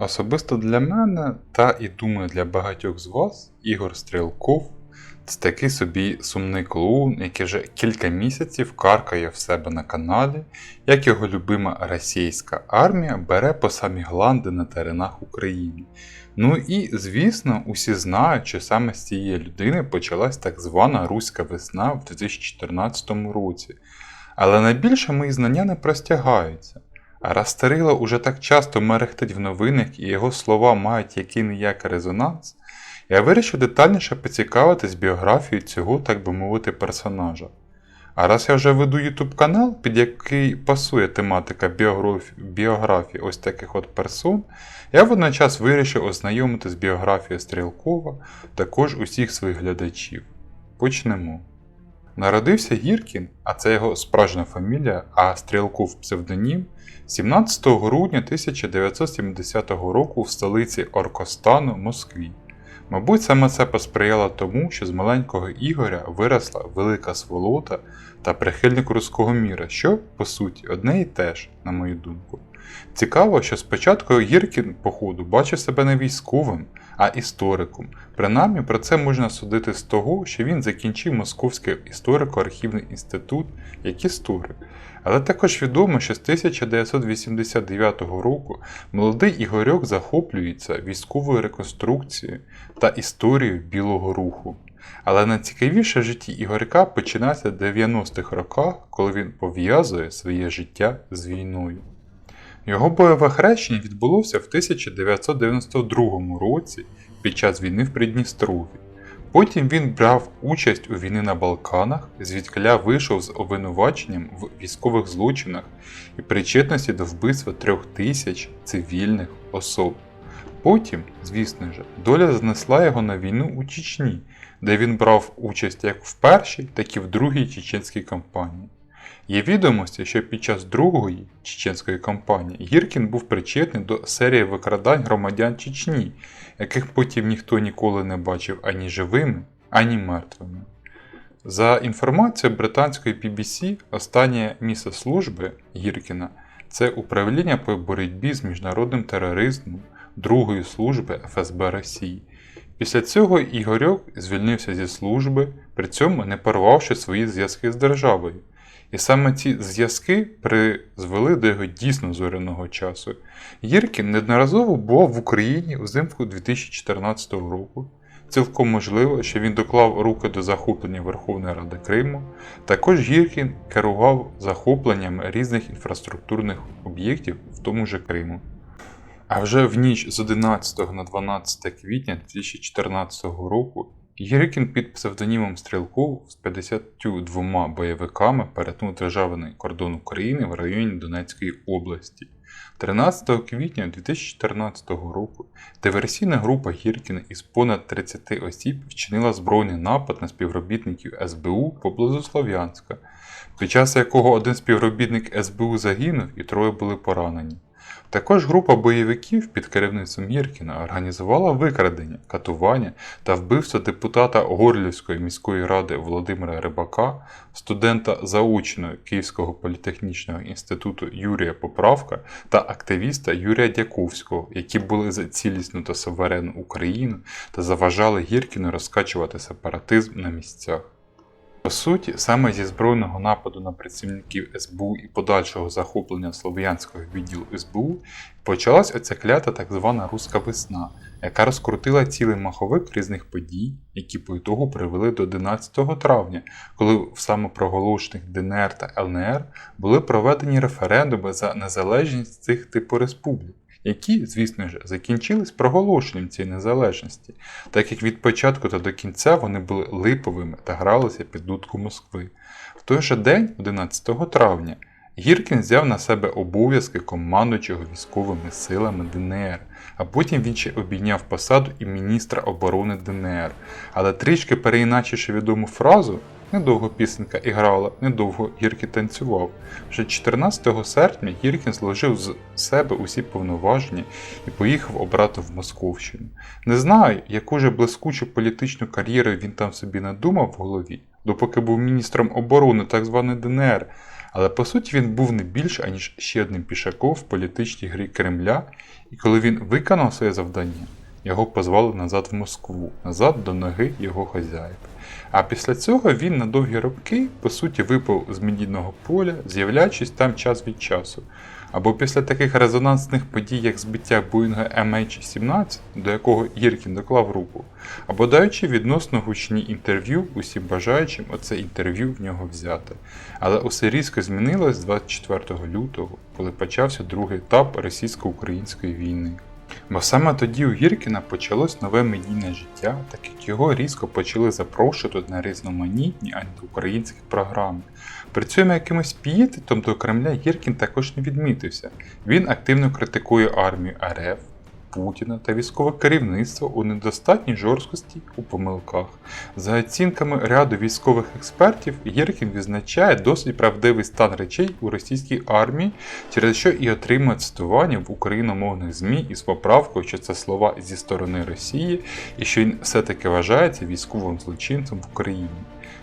Особисто для мене, та і думаю для багатьох з вас, Ігор Стрілков це такий собі сумний клоун, який вже кілька місяців каркає в себе на каналі, як його любима російська армія бере по самі гланди на теренах України. Ну і, звісно, усі знають, що саме з цієї людини почалась так звана Руська весна в 2014 році. Але найбільше мої знання не простягаються. Раз Старило уже так часто мерехтить в новинах і його слова мають який ніяк резонанс, я вирішив детальніше поцікавитись біографією цього, так би мовити, персонажа. А раз я вже веду YouTube канал, під який пасує тематика біографії ось таких от персон, я водночас вирішив ознайомити з біографією Стрілкова також усіх своїх глядачів. Почнемо. Народився Гіркін, а це його справжня фамілія, а Стрілков псевдонім, 17 грудня 1970 року в столиці Оркостану, Москві. Мабуть, саме це посприяло тому, що з маленького Ігоря виросла велика сволота та прихильник руського міра, що, по суті, одне і те ж, на мою думку. Цікаво, що спочатку Гіркін, походу, бачив себе не військовим, а істориком. Принаймні про це можна судити з того, що він закінчив Московський історико-архівний інститут як історик. Але також відомо, що з 1989 року молодий Ігорьок захоплюється військовою реконструкцією та історією Білого Руху. Але найцікавіше в житті Ігорька починається в 90-х роках, коли він пов'язує своє життя з війною. Його бойове хрещення відбулося в 1992 році під час війни в Придністров'ї. Потім він брав участь у війни на Балканах, звідкиля вийшов з обвинуваченням в військових злочинах і причетності до вбивства трьох тисяч цивільних особ. Потім, звісно ж, доля знесла його на війну у Чечні, де він брав участь як в першій, так і в другій чеченській кампанії. Є відомості, що під час другої чеченської кампанії Гіркін був причетний до серії викрадань громадян Чечні, яких потім ніхто ніколи не бачив ані живими, ані мертвими. За інформацією британської BBC, останнє місце служби Гіркіна це управління по боротьбі з міжнародним тероризмом Другої служби ФСБ Росії. Після цього Ігорьок звільнився зі служби, при цьому не порвавши свої зв'язки з державою. І саме ці зв'язки призвели до його дійсно зоряного часу. Єркін неодноразово був в Україні взимку 2014 року. Цілком можливо, що він доклав руки до захоплення Верховної Ради Криму. Також Гіркін керував захопленням різних інфраструктурних об'єктів в тому же Криму. А вже в ніч з 11 на 12 квітня 2014 року Єрикін під псевдонімом Стрілков з 52 бойовиками перетнув державний кордон України в районі Донецької області. 13 квітня 2014 року диверсійна група Гіркіна із понад 30 осіб вчинила збройний напад на співробітників СБУ поблизу Слов'янська, під час якого один співробітник СБУ загинув і троє були поранені. Також група бойовиків під керівництвом Гіркіна організувала викрадення, катування та вбивство депутата Горлівської міської ради Володимира Рибака, студента заочного Київського політехнічного інституту Юрія Поправка та активіста Юрія Дяковського, які були за цілісну та суверенну Україну та заважали Гіркіну розкачувати сепаратизм на місцях. По суті, саме зі збройного нападу на працівників СБУ і подальшого захоплення Слов'янського відділу СБУ почалась оця клята так звана Руська весна, яка розкрутила цілий маховик різних подій, які по ітогу привели до 11 травня, коли в самопроголошених ДНР та ЛНР були проведені референдуми за незалежність цих типу республік які, звісно ж, закінчились проголошенням цієї незалежності, так як від початку та до кінця вони були липовими та гралися під дудку Москви. В той же день, 11 травня, Гіркін взяв на себе обов'язки командуючого військовими силами ДНР, а потім він ще обійняв посаду і міністра оборони ДНР. Але трішки переіначивши відому фразу, Недовго пісенька іграла, недовго Гіркін танцював. Вже 14 серпня Гіркін зложив з себе усі повноваження і поїхав обрати в Московщину. Не знаю, яку же блискучу політичну кар'єру він там собі надумав в голові, допоки був міністром оборони так званої ДНР, Але по суті він був не більш аніж ще одним пішаком в політичній грі Кремля, і коли він виконав своє завдання, його позвали назад в Москву, назад до ноги його хазяїв. А після цього він на довгі роки, по суті, випав з медійного поля, з'являючись там час від часу. Або після таких резонансних подій, як збиття Боїнга MH17, до якого Єркін доклав руку, або даючи відносно гучні інтерв'ю усім бажаючим оце інтерв'ю в нього взяти. Але усе різко змінилось 24 лютого, коли почався другий етап російсько-української війни. Бо саме тоді у Гіркіна почалось нове медійне життя, так як його різко почали запрошувати на різноманітні антиукраїнські програми. При цьому якимось пієтетом до Кремля Гіркін також не відмітився. Він активно критикує армію РФ, Путіна та військове керівництво у недостатній жорсткості у помилках. За оцінками ряду військових експертів, Єркін відзначає досить правдивий стан речей у російській армії, через що і отримує цитування в україномовних ЗМІ із поправкою, що це слова зі сторони Росії, і що він все-таки вважається військовим злочинцем в Україні.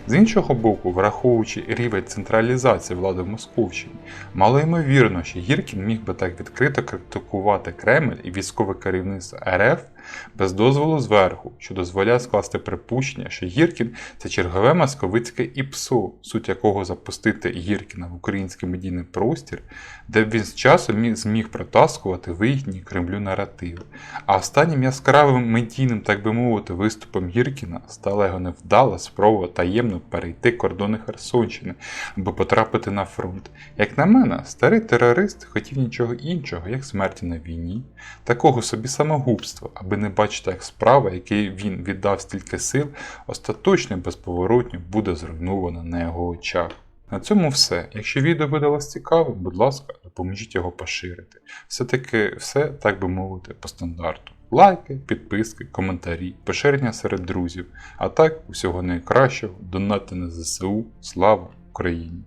З іншого боку, враховуючи рівень централізації влади в Московщині, мало ймовірно, що Гіркін міг би так відкрито критикувати Кремль і військове керівництво РФ без дозволу зверху, що дозволяє скласти припущення, що Гіркін це чергове московицьке ІПСО, суть якого запустити Гіркіна в український медійний простір, де б він з часом зміг протаскувати вигідні Кремлю наративи. А останнім яскравим медійним, так би мовити, виступом Гіркіна стала його невдала спроба таємно перейти кордони Херсонщини, аби потрапити на фронт. Як на мене, старий терорист хотів нічого іншого, як смерті на війні, такого собі самогубства, аби не бачити, як справа, якій він віддав стільки сил, остаточно і безповоротно буде зруйнована на його очах. На цьому все. Якщо відео видалось цікавим, будь ласка, допоможіть його поширити. Все-таки все, так би мовити, по стандарту. Лайки, підписки, коментарі, поширення серед друзів. А так, усього найкращого, донати на ЗСУ. Слава Україні!